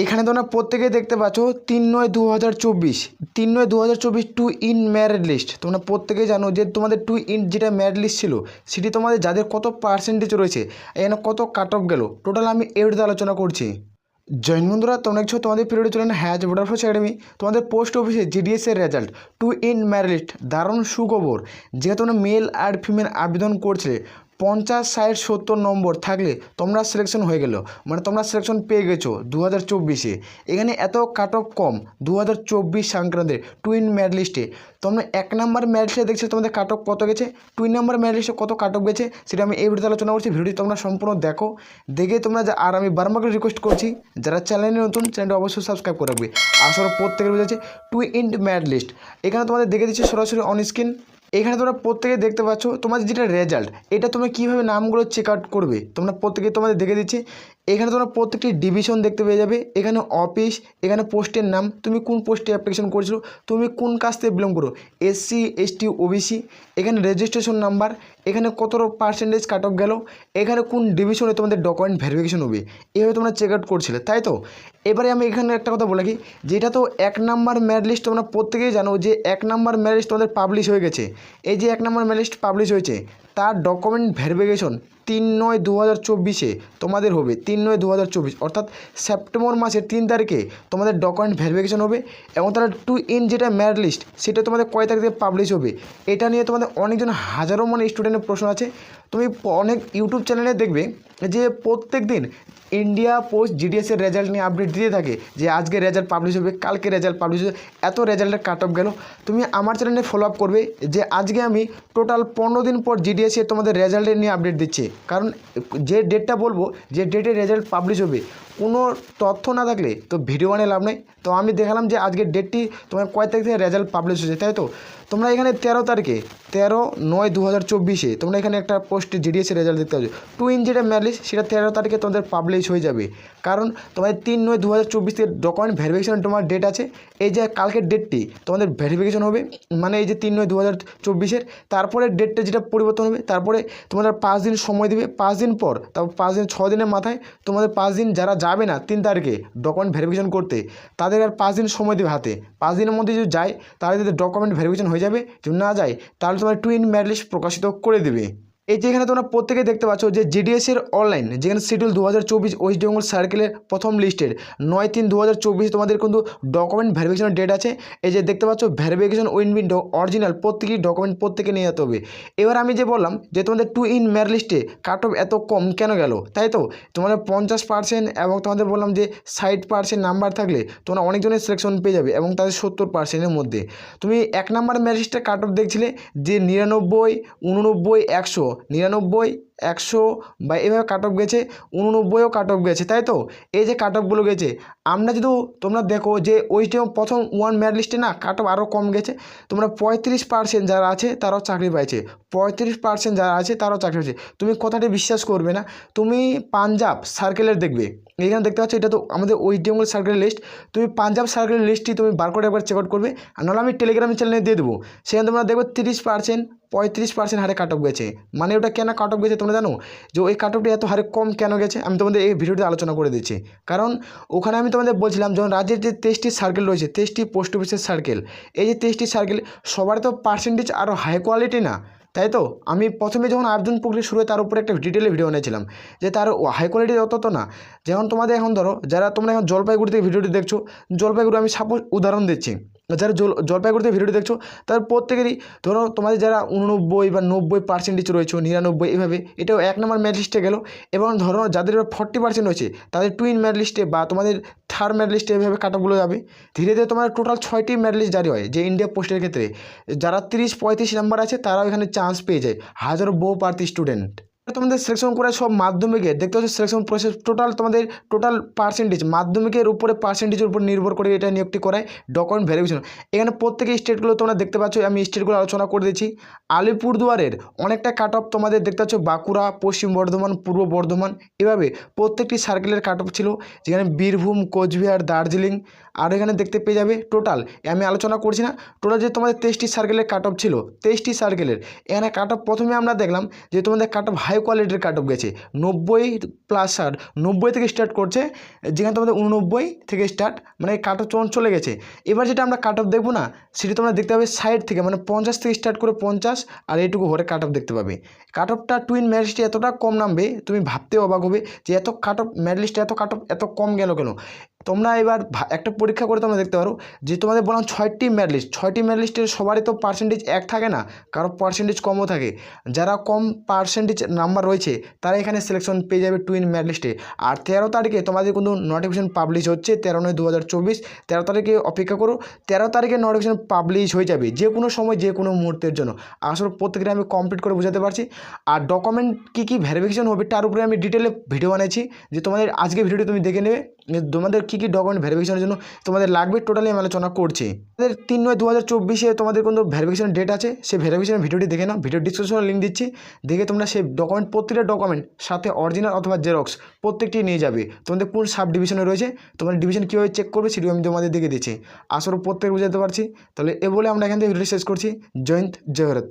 এখানে তোমরা প্রত্যেকেই দেখতে পাচ্ছ তিন নয় দু হাজার চব্বিশ, তিন নয় দু হাজার চব্বিশ টু ইন ম্যারিড লিস্ট তোমরা প্রত্যেকেই জানো যে তোমাদের টু ইন যেটা ম্যারিড লিস্ট ছিল, সেটি তোমাদের যাদের কত পার্সেন্টেজ রয়েছে, এখানে কত কাট অফ গেল টোটাল আমি এর আলোচনা করছি। জৈন বন্ধুরা, তোমরা দেখছ তোমাদের পিরিয়ডে চলে না হ্যাজ ভোডাফোস একাডেমি তোমাদের পোস্ট অফিসে জিডিএসের রেজাল্ট টু ইন ম্যারিট দারুণ সুখবর। যেহেতু তোমরা মেল আর ফিমেল আবেদন করছিলে পঞ্চাশ, ষাট, সত্তর নম্বর থাকলে তোমরা সিলেকশন হয়ে গেলো। মানে তোমরা সিলেকশন পেয়ে গেছো দু হাজার চব্বিশে। এখানে এত কাট অফ কম দু হাজার চব্বিশ সংক্রান্তের টুইন লিস্টে তোমরা এক নম্বর লিস্টে দেখছ তোমাদের কাট অফ কত গেছে? টুইন নাম্বার লিস্টে কত কাট অফ গেছে? সেটা আমি এই ভিডিওতে আলোচনা করছি, ভিডিওটি তোমরা সম্পূর্ণ দেখো। দেখে তোমরা যা, আর আমি বারবার করে রিকোয়েস্ট করছি, যারা চ্যানেলে নতুন চ্যানেলটা অবশ্যই সাবস্ক্রাইব করে রাখবে। আসলে প্রত্যেকের বুঝেছে টু ইন্ট ম্যাড লিস্ট এখানে তোমাদের দেখে দিচ্ছি সরাসরি অন স্ক্রিন এখানে তোমরা প্রত্যেকে দেখতে পাচ্ছ তোমাদের যেটা রেজাল্ট এটা তোমরা কীভাবে নামগুলো চেক আউট করবে? তোমরা প্রত্যেকে তোমাদের দেখে দিচ্ছি। এখানে তোমরা প্রত্যেকটি ডিভিশন দেখতে পেয়ে যাবে। এখানে অফিস এখানে পোস্টের নাম, তুমি কোন পোস্টে অ্যাপ্লিকেশন করেছ তুমি কোন কাজ থেকে বিলং করো? এসসি এসটি ওবিসি এখানে রেজিস্ট্রেশন নাম্বার এখানে কত পার্সেন্টেজ কাট অফ গেল? এখানে কোন ডিভিশনে তোমাদের ডকুমেন্ট ভেরিফিকেশন হবে? এভাবে তোমরা চেক আউট করছিলে, তাই তো? এবারে আমি এখানে একটা কথা বলে রাখি, যেটা তো এক নাম্বার ম্যারিট লিস্ট তোমরা প্রত্যেকেই জানো যে এক নাম্বার লিস্ট তোমাদের পাবলিশ হয়ে গেছে। এই যে এক নাম্বার ম্যারিট লিস্ট পাবলিশ হয়েছে তার ডকুমেন্ট ভেরিফিকেশন তিন নয় দু হাজার চব্বিশে তোমাদের হবে। তিন নয় দু হাজার চব্বিশ, অর্থাৎ সেপ্টেম্বর মাসের তিন তারিখে তোমাদের ডকুমেন্ট ভেরিফিকেশন হবে এবং তারা টু ইন যেটা ম্যারিট লিস্ট সেটা তোমাদের কয় তারিখে পাবলিশ হবে, এটা নিয়ে তোমাদের অনেকজন হাজারো মানে স্টুডেন্টের প্রশ্ন আছে। তুমি অনেক ইউটিউব চ্যানেলে দেখবে যে প্রত্যেক দিন ইন্ডিয়া পোস্ট জিডিএসের রেজাল্ট নিয়ে আপডেট দিয়ে থাকে যে আজকে রেজাল্ট পাবলিশ হবে, কালকে রেজাল্ট পাবলিশ হবে, এত রেজাল্টের কাট অফ গেল। তুমি আমার চ্যানেলে ফলো আপ করবে যে আজকে আমি টোটাল পনেরো দিন পর জিডিএসে তোমাদের রেজাল্টের নিয়ে আপডেট দিচ্ছে। কারণ যে ডেটটা বলব, যে ডেটে রেজাল্ট পাবলিশ হবে, কোনো তথ্য না থাকলে তো ভিডিও বানিয়ে লাভ নেই। তো আমি দেখালাম যে আজকের ডেটটি তোমার কয় তারিখ থেকে রেজাল্ট পাবলিশ হয়েছে, তাই তো? তোমরা এখানে তেরো তারিখে, তেরো নয় দু হাজার চব্বিশে তোমরা এখানে একটা পোস্টে জিডিএসের রেজাল্ট দেখতে পাচ্ছ। টু ইন যেটা ম্যালিস সেটা তেরো তারিখে তোমাদের পাবলিশ হয়ে যাবে। কারণ তোমাদের তিন নয় দু হাজার চব্বিশের ডকুমেন্ট ভেরিফিকেশন তোমার ডেট আছে এই যে কালকের ডেটটি তোমাদের ভেরিফিকেশন হবে মানে এই যে তিন নয় দু হাজার চব্বিশের তারপরে ডেটটা যেটা পরিবর্তন হবে, তারপরে তোমাদের পাঁচ দিন সময় দেবে, পাঁচ দিন পর, তারপর পাঁচ দিন ছ দিনের মাথায় তোমাদের পাঁচ দিন যারা যাবে না, তিন তারিখে ডকুমেন্ট ভেরিফিকেশন করতে, তাদের আর পাঁচ দিন সময় দেবে হাতে। পাঁচ দিনের মধ্যে যদি যায়, তাহলে যদি ডকুমেন্ট ভেরিফিকেশন হয়ে যাবে, যদি না যায়, তাহলে তোমার টুইন ম্যারিট প্রকাশিত করে দেবে। এই যে এখানে তোমরা প্রত্যেকে দেখতে পাচ্ছ যে জিডিএসের অনলাইন যেখানে শিডিউল দু হাজার চব্বিশ ওয়েস্ট বেঙ্গল সার্কেলের প্রথম লিস্টের নয় তিন দু হাজার চব্বিশ তোমাদের কিন্তু ডকুমেন্ট ভেরিফিকেশনের ডেট আছে। এই যে দেখতে পাচ্ছ ভেরিফিকেশন উইন বিন অরিজিনাল প্রত্যেকই ডকুমেন্ট প্রত্যেকে নিয়ে যেতে হবে। এবার আমি যে বললাম যে তোমাদের টু ইন ম্যার লিস্টে কাট অফ এত কম কেন গেল? তাই তো? তোমাদের পঞ্চাশ পার্সেন্ট এবং তোমাদের বললাম যে ষাট পার্সেন্ট নাম্বার থাকলে তোমরা অনেকজনের সিলেকশন পেয়ে যাবে এবং তাদের সত্তর পার্সেন্টের মধ্যে। তুমি এক নাম্বার ম্যার লিস্টে কাট অফ দেখছিলে যে নিরানব্বই, উননব্বই, একশো। নিরানব্বই, একশো বা এভাবে কাট অফ গেছে, উননব্বইও কাট অফ গেছে, তাই তো? এই যে কাট অফগুলো গেছে, আমরা যদি তোমরা দেখো যে ওই টাইম প্রথম ওয়ান ম্যাট লিস্টে না কাট অফ আরও কম গেছে, তোমরা পঁয়ত্রিশ পার্সেন্ট যারা আছে তারাও চাকরি পাইছে, পঁয়ত্রিশ পার্সেন্ট যারা আছে তারাও চাকরি পাচ্ছে তুমি কথাটি বিশ্বাস করবে না, তুমি পাঞ্জাব সার্কেলের দেখবে এখানে দেখতে পাচ্ছ এটা তো আমাদের ওয়েস্ট বেঙ্গল সার্কেলের লিস্ট তুমি পাঞ্জাব সার্কেলের লিস্টটি তুমি বার করে একবার চেক আউট করবে, আর নাহলে আমি টেলিগ্রাম চ্যানেলে দিয়ে দেবো, সেখানে তোমরা দেখবে তিরিশ পার্সেন্ট পঁয়ত্রিশ পার্সেন্ট হারে কাট অফ গেছে। মানে ওটা কেন কাট অফ গেছে তোমরা জানো? যে ওই কাট অফটি এত হারে কম কেন গেছে? আমি তোমাদের এই ভিডিওতে আলোচনা করে দিচ্ছি। কারণ ওখানে আমি তোমাদের বলছিলাম, যখন রাজ্যের যে তেইশটি সার্কেল রয়েছে তেইশটি পোস্ট অফিসের সার্কেল এই যে তেইশটি সার্কেল সবার তো পার্সেন্টেজ আরও হাই কোয়ালিটি না। তাই তো? আমি প্রথমে যখন আর্জুন প্রক্রিয়া শুরু তার উপরে একটা ডিটেলে ভিডিও বানিয়েছিলাম, যে তার হাই কোয়ালিটি অত তো না। যেমন তোমাদের এখন ধরো, যারা তোমরা এখন জলপাইগুড়ি থেকে ভিডিওটি দেখছ, জলপাইগুড়ি আমি সাপোজ উদাহরণ দিচ্ছি। যারা জল, জলপাইগুড়িতে ভিডিওটি দেখছ, তার প্রত্যেকেরই ধরো তোমাদের যারা উননব্বই বা নব্বই পার্সেন্টেজ রয়েছে, নিরানব্বই, এভাবে, এটাও এক নম্বর ম্যাট লিস্টে গেলো। এবং ধরো যাদের ফর্টি পার্সেন্ট রয়েছে তাদের টুইন ম্যাট লিস্টে বা তোমাদের থার্ড ম্যাট লিস্টে এভাবে কাটাগুলো যাবে। ধীরে ধীরে তোমার টোটাল ছয়টি ম্যাট লিস্ট জারি হয়, যে ইন্ডিয়া পোস্টের ক্ষেত্রে। যারা তিরিশ পঁয়ত্রিশ নাম্বার আছে, তারাও এখানে চান্স পেয়ে যায়। হাজারো বহু প্রার্থী স্টুডেন্ট তোমাদের সিলেকশন করে সব মাধ্যমিকে দেখতে পাচ্ছ সিলেকশন প্রসেস টোটাল তোমাদের টোটাল পার্সেন্টেজ মাধ্যমিকের উপরে পার্সেন্টেজের উপর নির্ভর করে এটা নিয়োগটি করায় ডকুমেন্ট ভেরিফিকেশন এখানে প্রত্যেকে স্টেটগুলো তোমরা দেখতে পাচ্ছ, আমি স্টেটগুলো আলোচনা করে দিচ্ছি। আলিপুরদুয়ারের অনেকটা কাট অফ তোমাদের দেখতে পাচ্ছ, বাঁকুড়া, পশ্চিম বর্ধমান, পূর্ব বর্ধমান, এভাবে প্রত্যেকটি সার্কেলের কাট অফ ছিল, যেখানে বীরভূম, কোচবিহার, দার্জিলিং, আর এখানে দেখতে পেয়ে যাবে টোটাল আমি আলোচনা করছি না টোটাল যে তোমাদের তেইশটি সার্কেলের কাট অফ ছিল, তেইশটি সার্কেলের এখানে কাট অফ প্রথমে আমরা দেখলাম যে তোমাদের কাট অফ হাই কোয়ালিটির কাট অফ গেছে। নব্বই প্লাস ষাট নব্বই থেকে স্টার্ট করছে, যেখানে তোমাদের উননব্বই থেকে স্টার্ট মানে কাট অফ চলে গেছে, এবার যেটা আমরা কাট অফ দেখব না, সেটা তোমরা দেখতে পাবে সাইড থেকে মানে পঞ্চাশ থেকে স্টার্ট করে পঞ্চাশ, আর এইটুকু ভরে কাট অফ দেখতে পাবে। কাট অফটা টুইন ম্যারিজটি এতটা কম নামবে, তুমি ভাবতে অবাক হবে যে এত কাট অফ ম্যারিজটা এত কাট অফ এত কম গেল কেন? তোমরা এবার একটা পরীক্ষা করে তোমরা দেখতে পারো যে তোমাদের বললাম ছয়টি ম্যাট লিস্ট ছয়টি ম্যাট লিস্টের সবারই তো পার্সেন্টেজ এক থাকে না, কারও পার্সেন্টেজ কমও থাকে। যারা কম পার্সেন্টেজ নাম্বার রয়েছে, তারা এখানে সিলেকশন পেয়ে যাবে টুইন ম্যাট লিস্টে আর তেরো তারিখে তোমাদের কিন্তু নোটিফিকেশন পাবলিশ হচ্ছে, তেরো নয় দু হাজার চব্বিশ। তেরো তারিখে অপেক্ষা করো, তেরো তারিখে নোটিফিকেশন পাবলিশ হয়ে যাবে যে কোনো সময়, যে কোনো মুহূর্তের জন্য। আসলে প্রত্যেকটা আমি কমপ্লিট করে বোঝাতে পারছি। আর ডকুমেন্ট কী কী ভেরিফিকেশন হবে, তার উপরে আমি ডিটেলে ভিডিও বানিয়েছি যে তোমাদের আজকে ভিডিওটি তুমি দেখে নেবে। তোমাদের কী কী ডকুমেন্ট ভেরিফিকেশনের জন্য তোমাদের লাগবে টোটালি আমি আলোচনা করছি। তোমাদের তিন নয় দু হাজার চব্বিশে তোমাদের কোনো ভেরিফিকেশন ডেট আছে, সেই ভেরিফিকেশন ভিডিওটি দেখে নাও। ভিডিও ডিসক্রিপশনে লিঙ্ক দিচ্ছি। দেখে তোমরা সেই ডকুমেন্ট প্রত্যেকটা ডকুমেন্ট সাথে অরিজিনাল অথবা জেরক্স প্রত্যেকটি নিয়ে যাবে। তোমাদের কোন সাব ডিভিশনে রয়েছে, তোমাদের ডিভিশন কীভাবে চেক করবে, সেটিও আমি তোমাদের দেখে দিচ্ছি। আসলে প্রত্যেক বুঝাতে পারছি। তাহলে এ বলে আমরা এখান থেকে ভিডিও শেষ করছি। জয়ন্ত জয় ভারত।